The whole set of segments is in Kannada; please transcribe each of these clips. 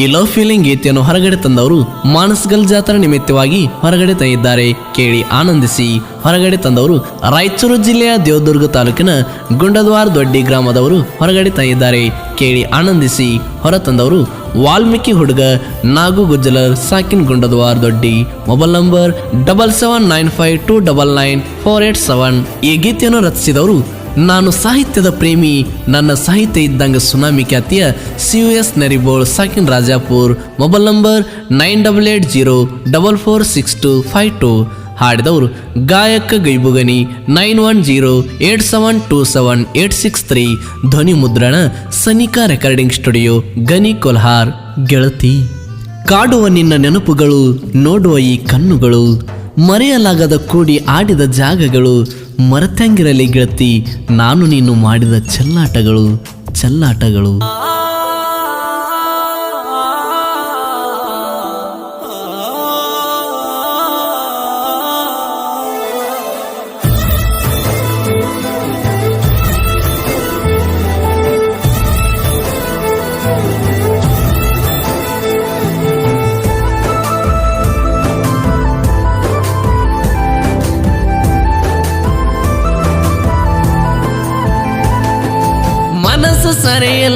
ಈ ಲವ್ ಫೀಲಿಂಗ್ ಗೀತೆಯನ್ನು ಹೊರಗಡೆ ತಂದವರು ಮಾನಸ್ಗಲ್ ಜಾತ್ರಾ ನಿಮಿತ್ತವಾಗಿ ಹೊರಗಡೆ ತಂದಿದ್ದಾರೆ. ಕೇಳಿ ಆನಂದಿಸಿ. ಹೊರಗಡೆ ತಂದವರು ರಾಯಚೂರು ಜಿಲ್ಲೆಯ ದೇವದುರ್ಗ ತಾಲೂಕಿನ ಗುಂಡದ್ವಾರ ದೊಡ್ಡಿ ಗ್ರಾಮದವರು ಹೊರಗಡೆ ತಂದಿದ್ದಾರೆ. ಕೇಳಿ ಆನಂದಿಸಿ. ಹೊರ ತಂದವರು ವಾಲ್ಮೀಕಿ ಹುಡುಗ ನಾಗು ಗುಜ್ಜಲರ್ ಸಾಕಿನ್ ಗುಂಡದ್ವಾರ್ ದೊಡ್ಡಿ. Mobile number double seven nine five two double nine four eight seven. ಈ ಗೀತೆಯನ್ನು ರಚಿಸಿದವರು ನಾನು ಸಾಹಿತ್ಯದ ಪ್ರೇಮಿ, ನನ್ನ ಸಾಹಿತ್ಯ ಇದ್ದಂಗ ಸುನಾಮಿ ಖ್ಯಾತಿಯ C U S Naribol ಸಾಕಿನ್ Rajapur, mobile number nine double eight zero double four six two five two. ಹಾಡಿದವರು ಗಾಯಕ ಗೈಬುಗನಿ nine one zero eight seven two seven eight six three. ಧ್ವನಿ ಮುದ್ರಣ ಸನಿಕಾ ರೆಕಾರ್ಡಿಂಗ್ ಸ್ಟುಡಿಯೋ, ಗನಿ ಕೊಲ್ಹಾರ್ ಗೆಳತಿ. ಕಾಡುವ ನಿನ್ನ ನೆನಪುಗಳು, ನೋಡುವ ಈ ಕಣ್ಣುಗಳು. ಮರೆಯಲಾಗದ ಕೂಡಿ ಆಡಿದ ಜಾಗಗಳು ಮರೆತಂಗಿರಲಿ ಗೆಳತಿ ನಾನು ನೀನು ಮಾಡಿದ ಚೆಲ್ಲಾಟಗಳು ಚೆಲ್ಲಾಟಗಳು.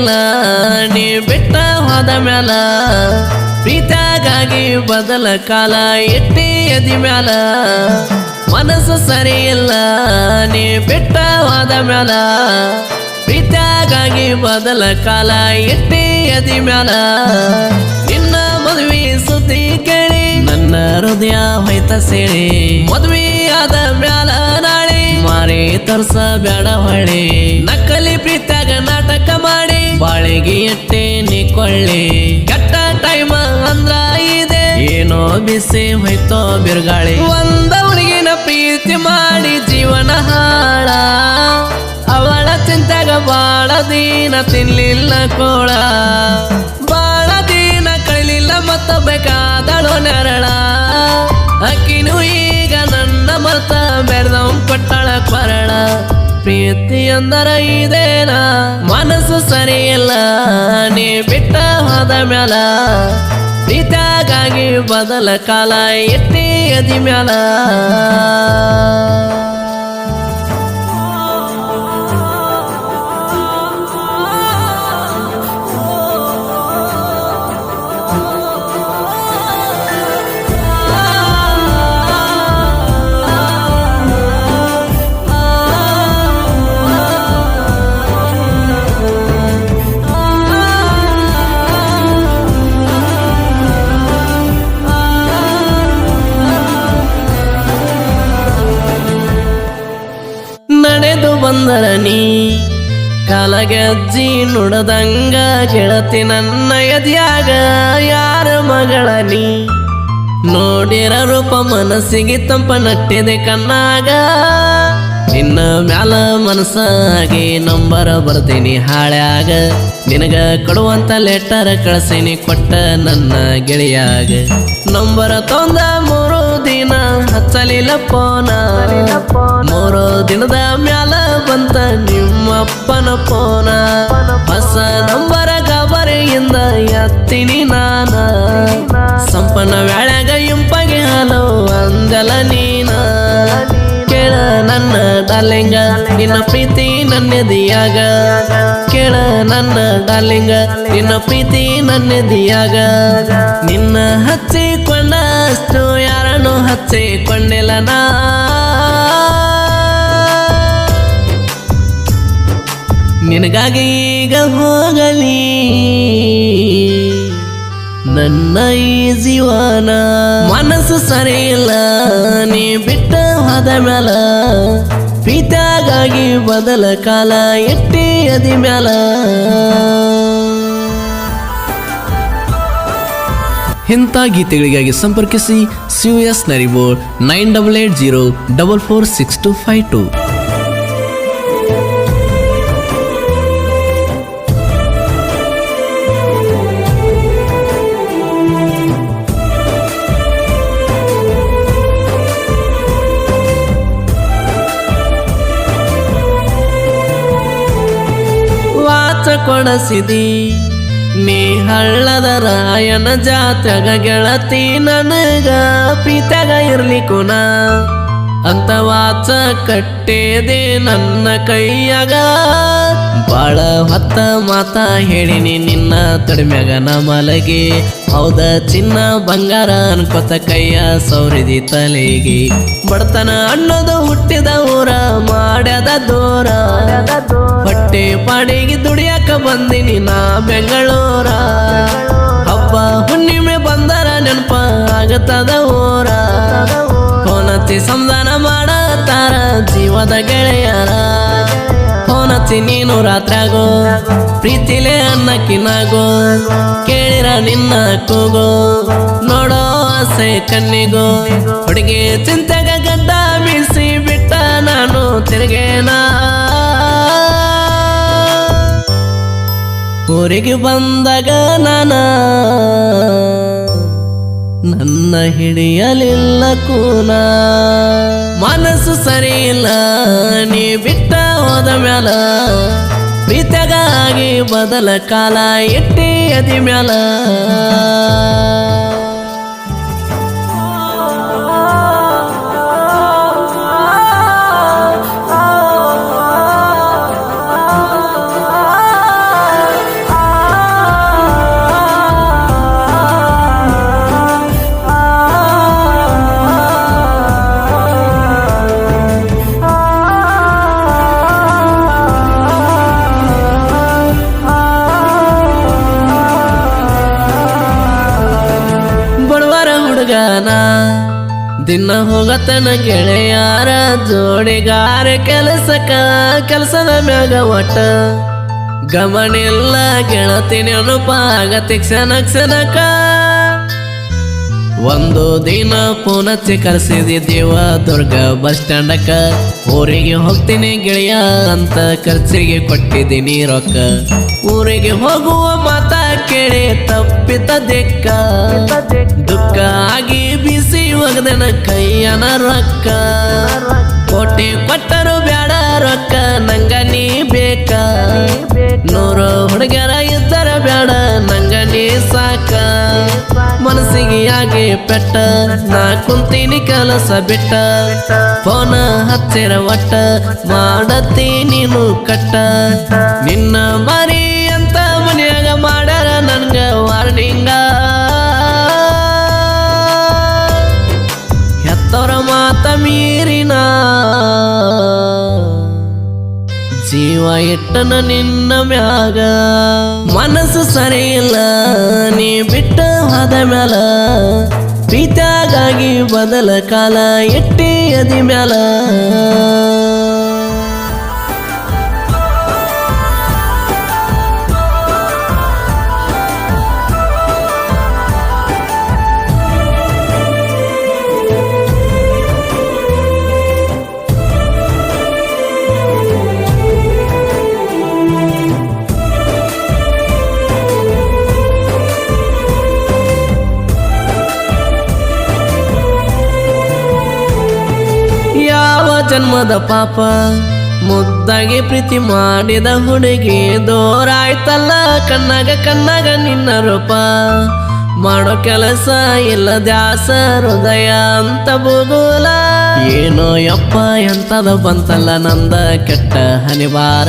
ಸರಿಯಿಲ್ಲ ನೀ ಬಿಟ್ಟ ಹೋದ ಮ್ಯಾಲ ಪ್ರೀತಾಗಾಗಿ ಬದಲ ಕಾಲ ಎಟ್ಟಿ ಎದಿ ಮ್ಯಾಲ, ಮನಸ್ಸು ಸರಿ ಇಲ್ಲ ನೀ ಬಿಟ್ಟ ಹೋದ ಮ್ಯಾಲ ಪ್ರೀತಾಗಾಗಿ ಬದಲ ಕಾಲ ಎಟ್ಟಿ ಎದಿ ಮ್ಯಾಲ. ನಿನ್ನ ಮದುವೆ ಸುದ್ದಿ ಕೇಳಿ, ನನ್ನ ಹೃದಯ ಹೊಯ್ತ ಸೇರಿ, ಮದುವೆ ಆದ ಮ್ಯಾಲ ನಾಳೆ ಮಾರಿ ತರ್ಸ ಬೇಡ ಹೊಳೆ ನಕಲಿ ಪ್ರೀತಾಗ ನಾಟಕ ಮಾಡಿ ಬಾಳಿಗೆ ಎಟ್ಟೆ ನೀ ಕೊಳ್ಳಿ ಕೆಟ್ಟ ಟೈಮ್ ಅಂದ್ರ ಇದೆ. ಏನೋ ಬಿಸಿ ಹೋಯ್ತೋ ಬಿರುಗಾಳಿ. ಒಂದವಳಿಗಿನ ಪ್ರೀತಿ ಮಾಡಿ ಜೀವನ ಹಾಳ. ಅವಳ ಚಿಂತಾಗ ಬಾಳ ದಿನ ತಿನ್ಲಿಲ್ಲ ಕೋಳ. ಬಾಳ ದಿನ ಕಳಿಲಿಲ್ಲ ಮತ್ತ ಬೇಕಾದಳು ನೆರಳ. ಅಕ್ಕಿನೂ ಈಗ ನನ್ನ ಮತ ಬೆಳೆದವ್ ಕೊಟ್ಟಳ ಕೊರಳ. ಪ್ರೀತಿ ಅಂದರ ಇದೇನ? ಮನಸ್ಸು ಸರಿಯಿಲ್ಲ, ನೀ ಬಿಟ್ಟ ಹೋದ ಮ್ಯಾಲ. ಪ್ರೀತಾಗಾಗಿ ಬದಲ ಕಾಲ ಎಟ್ಟಿ ಅದಿ ಮ್ಯಾಲ. ಕಾಲಗಜ್ಜಿ ನುಡದಂಗ ಗೆಳತಿ ನನ್ನ ಎದ್ಯಾಗ? ಯಾರ ಮಗಳ ನೀ? ನೋಡಿರ ರೂಪ ಮನಸ್ಸಿಗೆ ತಂಪ ನಟ್ಟಿದೆ ಕಣ್ಣಾಗ. ನಿನ್ನ ಮ್ಯಾಲ ಮನಸ್ಸಾಗಿ ನಂಬರ ಬರ್ತೀನಿ ಹಾಳ್ಯಾಗ. ನಿನಗ ಕೊಡುವಂತ ಲೆಟರ್ ಕಳ್ಸೀನಿ ಕೊಟ್ಟ ನನ್ನ ಗೆಳೆಯಾಗ. ನಂಬರ ತೊಂದ ಮೂರು ದಿನ ಹಚ್ಚಲಿಲ್ಲ ಫೋನ ಮೂರು ದಿನದ ಮ್ಯಾಲ ಬಂತ ನಿಮ್ಮಪ್ಪನ ಪೋನ ಹೊಸ ನಂಬರ ಗಬರಿಯಿಂದ ಎತ್ತಿನಿ ನಾನ. ಸಂಪನ್ನ ವ್ಯಾಳ್ಯಾಗ ಇಂಪಗೆ ಹಲೋ ಅಂದಲ ನೀನ. ನನ್ನ ಡಾರ್ಲಿಂಗ ನಿನ್ನ ಪ್ರೀತಿ ನನ್ನೆದಿಯಾಗ. ಕೇಳ ನನ್ನ ಡಾರ್ಲಿಂಗ ನಿನ್ನ ಪ್ರೀತಿ ನನ್ನೆದಿಯಾಗ. ನಿನ್ನ ಹಚ್ಚಿಕೊಂಡಷ್ಟು ಯಾರನ್ನು ಹಚ್ಚಿಕೊಂಡಿಲ್ಲ ನಾ. ನಿನಗಾಗಿ ಈಗ ಹೋಗಲಿ. ನನ್ನ ಈ ಜೀವನ. ಮನಸ್ಸು ಸರಿಯಿಲ್ಲ, ನೀ ಬಿಟ್ಟ ಹೋದ ಮ್ಯಾಲ. ಪಿತಾಗಾಗಿ ಬದಲ ಕಾಲ ಎಟ್ಟಿ ಅದಿ ಮ್ಯಾಲ. ಇಂಥ ಗೀತೆಗಳಿಗಾಗಿ ಸಂಪರ್ಕಿಸಿ C U S ನರಿಬೋರ್ nine double eight zero double four six two five two. ವಾಚ ಕೊಡಸಿದಿ ನೀ ಹಳ್ಳದ ರಾಯನ ಜಾತ್ಯಾಗ ಗೆಳತಿ ನನಗ ಪ್ರೀತ್ಯಾಗ ಇರ್ಲಿಕ್ಕುನ ಅಂತ ವಾಚ ಕಟ್ಟೇದೆ ನನ್ನ ಕೈಯಾಗ. ಬಾಳ ಹೊತ್ತ ಮಾತ ಹೇಳಿನಿ ನಿನ್ನ ತಡಿಮ್ಯಾಗ ನಮಲಗಿ ಮಲಗಿ. ಹೌದ ಚಿನ್ನ ಬಂಗಾರ ಅನ್ಕೊತ ಕೈಯ ಸೌರಿದಿ ತಲೆಗೆ. ಬಡತನ ಅನ್ನೋದು ಹುಟ್ಟಿದ ಊರ, ಮಾಡ್ಯದ ದೂರ. ಹೊಟ್ಟೆ ಪಾಡಿಗೆ ದುಡಿಯಾಕ ಬಂದಿನಿ ನಾ ಬೆಂಗಳೂರ. ಹಬ್ಬ ಹುಣ್ಣಿಮೆ ಬಂದರ ನೆನಪ ಆಗತದ ಊರ. ಕೋನತಿ ಸಂಧಾನ ಮಾಡತಾರ ಜೀವದ ಗೆಳೆಯರ. ಫೋನಚ್ಚಿ ನೀನು ರಾತ್ರಾಗೋ. ಪ್ರೀತಿಲೆ ಅನ್ನಕ್ಕಿನಾಗೋ ಕೇಳಿರ ನಿನ್ನ ಕೂಗೋ. ನೋಡೋ ಆಸೆ ಕಣ್ಣಿಗೋ. ಹುಡುಗಿ ಚಿಂತೆಗ ಗದ್ದ ಬೀಸಿ ಬಿಟ್ಟ ನಾನು ತಿರುಗೇನ. ಊರಿಗೆ ಬಂದಾಗ ನಾನ ನನ್ನ ಹಿಡಿಯಲಿಲ್ಲ ಕೂನ. ಮನಸ್ಸು ಸರಿ ಇಲ್ಲ ನೀ ಬಿಟ್ಟ ಹೋದ ಮ್ಯಾಲ. ಪ್ರೀತಗಾಗಿ ಬದಲ ಕಾಲ ಎಟ್ಟಿ ಅದಿ ಮ್ಯಾಲ. ಹುಡುಗನ ದಿನ ಹೋಗತನ ಗೆಳೆಯಾರ, ಜೋಡಿಗಾರ ಕೆಲಸಕ ಕೆಲಸದ ಮ್ಯಾಗ ಒಟ್ಟ. ಗಮನಿಲ್ಲ ಗೆಳತಿ ನೆನಪ ಆಗತಿ ಕ್ಷಣ ಕ್ಷಣಕ್ಕ ಒಂದು ದಿನ ಫೋನ್ ಕರೆಸಿದ್ದೇವ ಕರೆಸಿದಿ ದೇವ ದುರ್ಗ ಬಸ್ ಸ್ಟ್ಯಾಂಡಕ್ಕ. ಊರಿಗೆ ಹೋಗ್ತೀನಿ ಗೆಳೆಯ ಅಂತ ಖರ್ಚಿಗೆ ಕೊಟ್ಟಿದ್ದೀನಿ ರೊಕ್ಕ. ಊರಿಗೆ ಹೋಗುವ ಮಾತ ಕೇಳಿ ತಪ್ಪಿತ ದಿಕ್ಕ. ದುಃಖ ಆಗಿ ಬಿಸಿ ಒಗದನ ಕೈಯನ ರೊಕ್ಕ. ಕೋಟಿ ಕೊಟ್ಟರು ಬ್ಯಾಡ ರೊಕ್ಕ ನಂಗ ನೀ ಬೇಕ? ನೂರು ಹುಡುಗರ ಇದ್ದರ ಬೇಡ ನಂಗ ನೀ ಸಾಕ. ಮನಸ್ಸಿಗೆ ಆಗಿ ಪೆಟ್ಟ? ನಾ ಕುಂತೀನಿ ಕೆಲಸ ಬಿಟ್ಟ. ಫೋನ ಹತ್ತಿರ ಒಟ್ಟ ಮಾಡತ್ತೀನಿ ನೀನು ಕಟ್ಟ. ನಿನ್ನ ಮರಿ ಜೀವ ಇಟ್ಟನ ನಿನ್ನ ಮ್ಯಾಗ? ಮನಸ್ಸು ಸರಿ ಇಲ್ಲ ನೀ ಬಿಟ್ಟ ಹೋದ ಮ್ಯಾಲ. ಪ್ರೀತ್ಯಾಗಾಗಿ ಬದಲ ಕಾಲ ಎಟ್ಟಿ ಅದಿ ಮ್ಯಾಲ? ಜನ್ಮದ ಪಾಪ ಮುದ್ದಾಗಿ ಪ್ರೀತಿ ಮಾಡಿದ ಹುಡುಗಿ ದೋರಾಯ್ತಲ್ಲ ಕಣ್ಣಾಗ ಕಣ್ಣಾಗ ನಿನ್ನ ರೂಪ. ಮಾಡೋ ಕೆಲಸ ಇಲ್ಲ ದ್ಯಾಸ ಹೃದಯ ಅಂತ ಬುಗುಲ ಏನೋ ಯಪ್ಪ ಎಂತದ ಬಂತಲ್ಲ ನಂದ ಕೆಟ್ಟ ಹನಿವಾರ.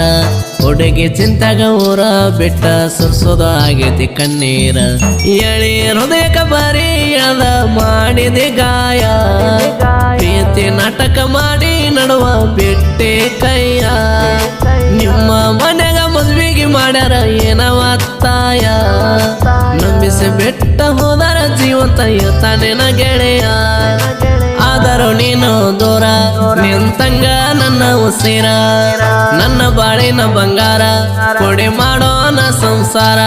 ಹುಡುಗಿ ಚಿಂತಾಗ ಊರ ಬಿಟ್ಟ ಸುರ್ಸೋದ ಆಗೈತಿ ಕಣ್ಣೀರ. ಎಳಿ ಹೃದಯ ಬರೀಯದ ಮಾಡಿದೆ ಗಾಯ. ಪ್ರೀತಿ ನಾಟಕ ಮಾಡಿ ನಡುವ ಬಿಟ್ಟೆ ಕೈಯ. ನಿಮ್ಮ ಮನೆಗ ಮದ್ವಿಗೆ ಮಾಡ್ಯಾರ ಏನ ತಾಯ ನಂಬಿಸಿ ಬೆಟ್ಟ ಹೋದರ ಇರ್ತಾನೆ ನ ಗೆಳೆಯ. ಆದರೂ ನೀನು ದೂರ. ನಿಂತಂಗ ನನ್ನ ಉಸಿರ. ನನ್ನ ಬಾಳಿನ ಬಂಗಾರ. ಕೊಡಿ ಮಾಡೋಣ ಸಂಸಾರ.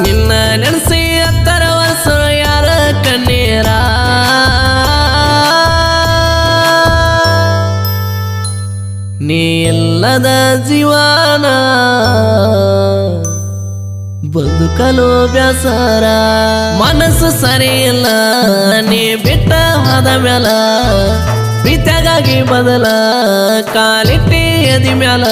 ನಿನ್ನ ನೆನೆಸಿ ಹತ್ತರ ವರ್ಷ ಯಾರ ಕಣ್ಣೀರ. ನೀ ಇಲ್ಲದ ಜೀವನ. ಬದುಕಲು ಬ್ಯಾಸರ. ಮನಸ್ಸು ಸರಿ ಇಲ್ಲ ನೀ ಬಿಟ್ಟ ಹೋದ ಮ್ಯಾಲ. ಬಿತ್ತಗಾಗಿ ಬದಲ ಕಾಲಿಟ್ಟಿ ಎದಿ ಮ್ಯಾಲ.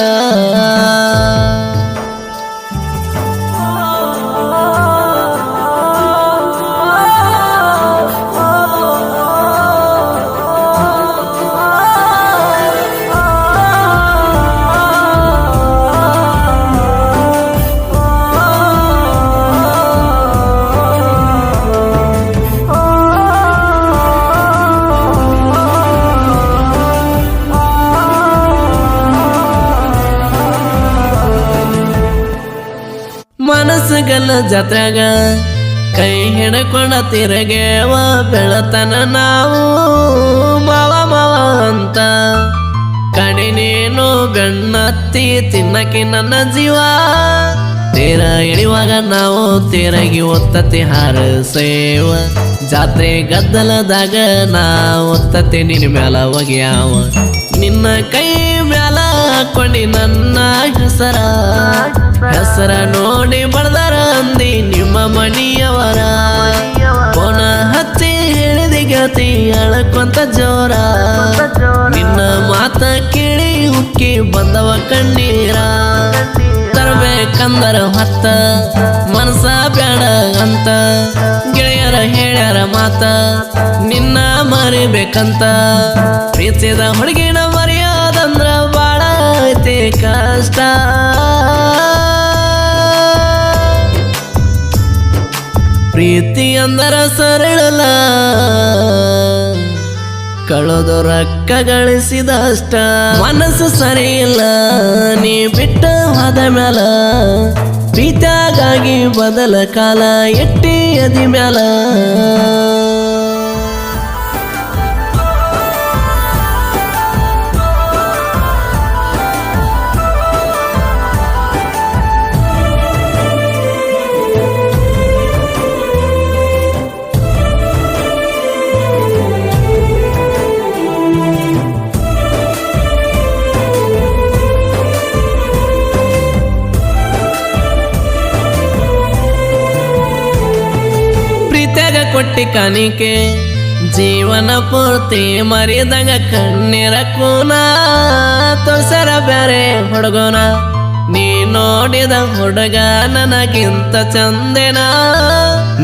ಜಾತ್ರೆಗ ಕೈ ಹಿಡ್ಕೊಂಡ ತಿರುಗೇವ ಬೆಳತನ ನಾವು. ಮಾವ ಮಾವ ಅಂತ ಕಡಿ ನೀನು ತಿನ್ನಕಿ ನನ್ನ ಜೀವ. ತೀರ ಇಳಿವಾಗ ನಾವು ತೀರಗಿ ಒತ್ತತಿ ಹಾರಸೇವ ಜಾತ್ರೆ ಗದ್ದಲದಾಗ ನಾ ಒತ್ತತಿ ನಿನ್ನ ಮ್ಯಾಲ ಒಗ್ಯಾವ. ನಿನ್ನ ಕೈ ಮ್ಯಾಲ ಹಾಕೊಂಡಿ ನನ್ನ ಹೆಸರ. ಹೆಸರ ನೋಡಿ ಬಡ್ದಾರ ಅಂದಿ ನಿಮ್ಮ ಮಣಿಯವರ. ಕೋನ ಹತ್ತಿ ಹೇಳಿದ ಗತಿ ಅಳಕೊಂತ ಜೋರ. ನಿನ್ನ ಮಾತ ಕೇಳಿ ಉಕ್ಕಿ ಬಂದವ ಕಣ್ಣೀರ. ತರಬೇಕಂದರ ಹೊತ್ತ ಮನಸ ಬೇಡ ಅಂತ. ಗೆಳೆಯರ ಹೇಳ್ಯಾರ ಮಾತ ನಿನ್ನ ಮರಿಬೇಕಂತ. ಪ್ರೀತಿದ ಹುಡುಗಿನ ಮರ್ಯಾದಂದ್ರ ಬಾಳ ಐತಿ ಕಷ್ಟ. ಪ್ರೀತಿ ಅಂದರ ಸರಳಲ ಕಳೆದು ರೊಕ್ಕ ಗಳಿಸಿದಷ್ಟ ಮನಸ್ಸು ಸರಿ ಇಲ್ಲ ನೀ ಬಿಟ್ಟ ಹೋದ ಮ್ಯಾಲ ಪ್ರೀತ್ಯಾಗಾಗಿ ಬದಲ ಕಾಲ ಎಟ್ಟಿ ಅದಿ ಮ್ಯಾಲ. ಕೊಟ್ಟಿ ಕಾಣಿಕೆ, ಜೀವನ ಪೂರ್ತಿ ಮರಿದಂಗ ಕಣ್ಣೀರ ಕೂನ ತೋರ್ಸರ ಬ್ಯಾರೆ ಹುಡುಗನ, ನೀ ನೋಡಿದ ಹುಡುಗ ನನಗಿಂತ ಚಂದೆನ?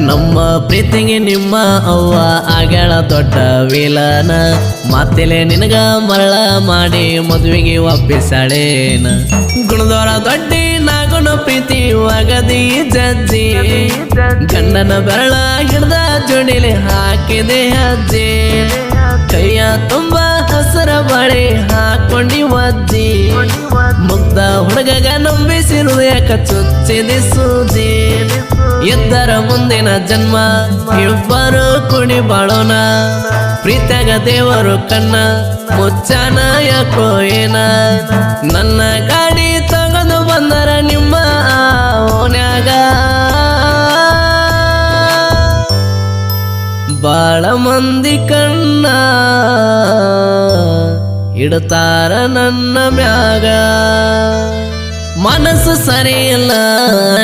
ನಮ್ಮ ಪ್ರೀತಿಗೆ ನಿಮ್ಮ ಅವ್ವ ಆಗಳ ದೊಡ್ಡ ವಿಲನ, ಮತ್ತಿಲೆ ನಿನಗ ಮರಳ ಮಾಡಿ ಮದುವೆಗೆ ಒಪ್ಪಿಸಳೇನ? ಗುಣದೋರ ದೊಡ್ಡಿ ನಾಗುಣ ಪ್ರೀತಿ ಒಗದಿ ಜಜ್ಜಿ. ಗಂಡನ ಬರಳ ಹಿಡ್ದ ಜೋಡಿಲಿ ಹಾಕಿದೆ ಅಜ್ಜಿ. ಕೈಯ ತುಂಬಾ ಹಸರ ಬಳೆ ಹಾಕೊಂಡಿ ಅಜ್ಜಿ ಮುಗ್ಧ ಹುಡುಗಗ ನಂಬಿಸಿ ಯಾಕ ಚುಚ್ಚಿದೆ ಸೂಜಿ. ಎದ್ದರ ಮುಂದಿನ ಜನ್ಮ ಇಬ್ಬರು ಕುಣಿ ಬಾಳೋಣ. ಪ್ರೀತಗ ದೇವರು ಕಣ್ಣ ಮುಚ್ಚಾನ ಯಾಕೋ ಏನ. ನನ್ನ ಗಾಡಿ ಬಂದರ ನಿಮ್ಮ ಓನ್ಯಾಗ? ಬಾಳ ಮಂದಿ ಕಣ್ಣ ಇಡ್ತಾರ ನನ್ನ ಮ್ಯಾಗ. ಮನಸ್ಸು ಸರಿ ಇಲ್ಲ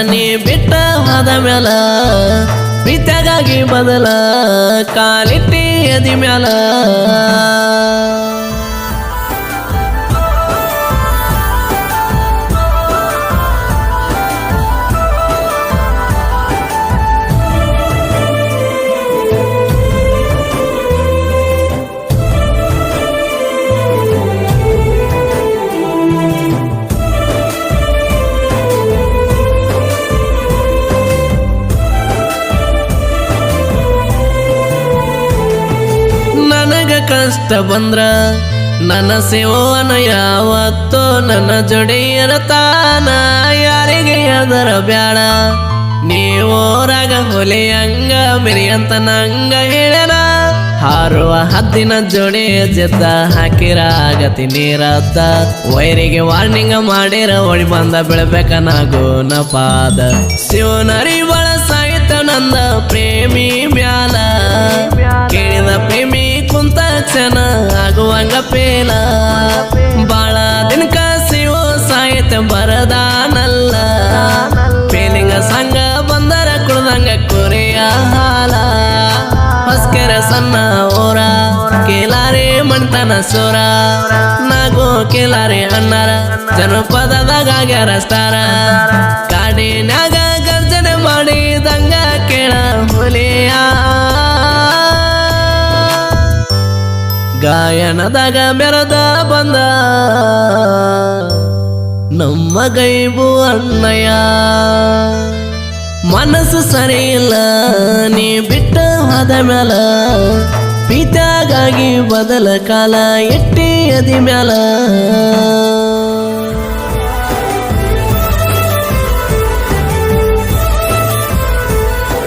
ನೀ ಬಿಟ್ಟ ಹೋದ ಮ್ಯಾಲ. ಪ್ರೀತ್ಯಾಗಾಗಿ ಬದಲ, ಕಾಲಿಟ್ಟಿ ಎದಿ ಮ್ಯಾಲ. ಕಷ್ಟ ಬಂದ್ರ ನನ್ನ ಸೇವನ ಯಾವತ್ತೋ ನನ್ನ ಜೋಡಿ ಇರತಾನ ಯಾರಿಗೆ ಅದರ ಬ್ಯಾಡ? ನೀವೋರಾಗ ಹೊಲೆ ಹಂಗ ಅಂತ ನಂಗ ಹೇಳನ ಹಾರುವ ಹದ್ದಿನ ಜೋಡಿ ಜೆದ್ದ ಹಾಕಿರ ಗತಿ ನೀರದ್ದ. ವೈರಿಗೆ ವಾರ್ನಿಂಗ್ ಮಾಡಿರ ಒಳಿ ಬಂದ ಬೆಳಬೇಕ ನಗೋ ನಪಾದ ಶಿವನರಿ ಬಳ ಸಾಹಿತ್ಯ ನಂದ ಪ್ರೇಮಿ. ಕ್ಷಣ ಆಗುವಂಗ ಪೇಲ ಬಾಳ ದಿನಕ ಶಿವ ಸಾಹಿತ್ಯ ಬರದಾನಲ್ಲ. ಪೇಲಿಂಗ ಸಂಗ ಬಂದರ ಕುಡ್ದಂಗ ಕೊರೆಯ ಹಾಲ. ಹೊಸ್ಕರ ಸಣ್ಣ ಓರ ಕೇಲಾರೆ ಮಣ್ತನ ಸೋರ. ನಾಗೋ ಕೇಲಾರೆ ಅಣ್ಣರ, ಜನಪದದಾಗ ಆಗ್ಯಾರ ಸ್ಟಾರ. ಕಾಡಿನ್ಯಾಗ ಗಾಯನದಾಗ ಮೆರದ ಬಂದ ನಮ್ಮ ಗೈಬು ಅಣ್ಣಯ್ಯ. ಮನಸ್ಸು ಸರಿ ಇಲ್ಲ, ನೀ ಬಿಟ್ಟ ಹೋದ ಮ್ಯಾಲ. ಪ್ರೀತ್ಯಾಗಾಗಿ ಬದಲ ಕಾಲ ಎಟ್ಟಿ ಅದಿ ಮ್ಯಾಲ.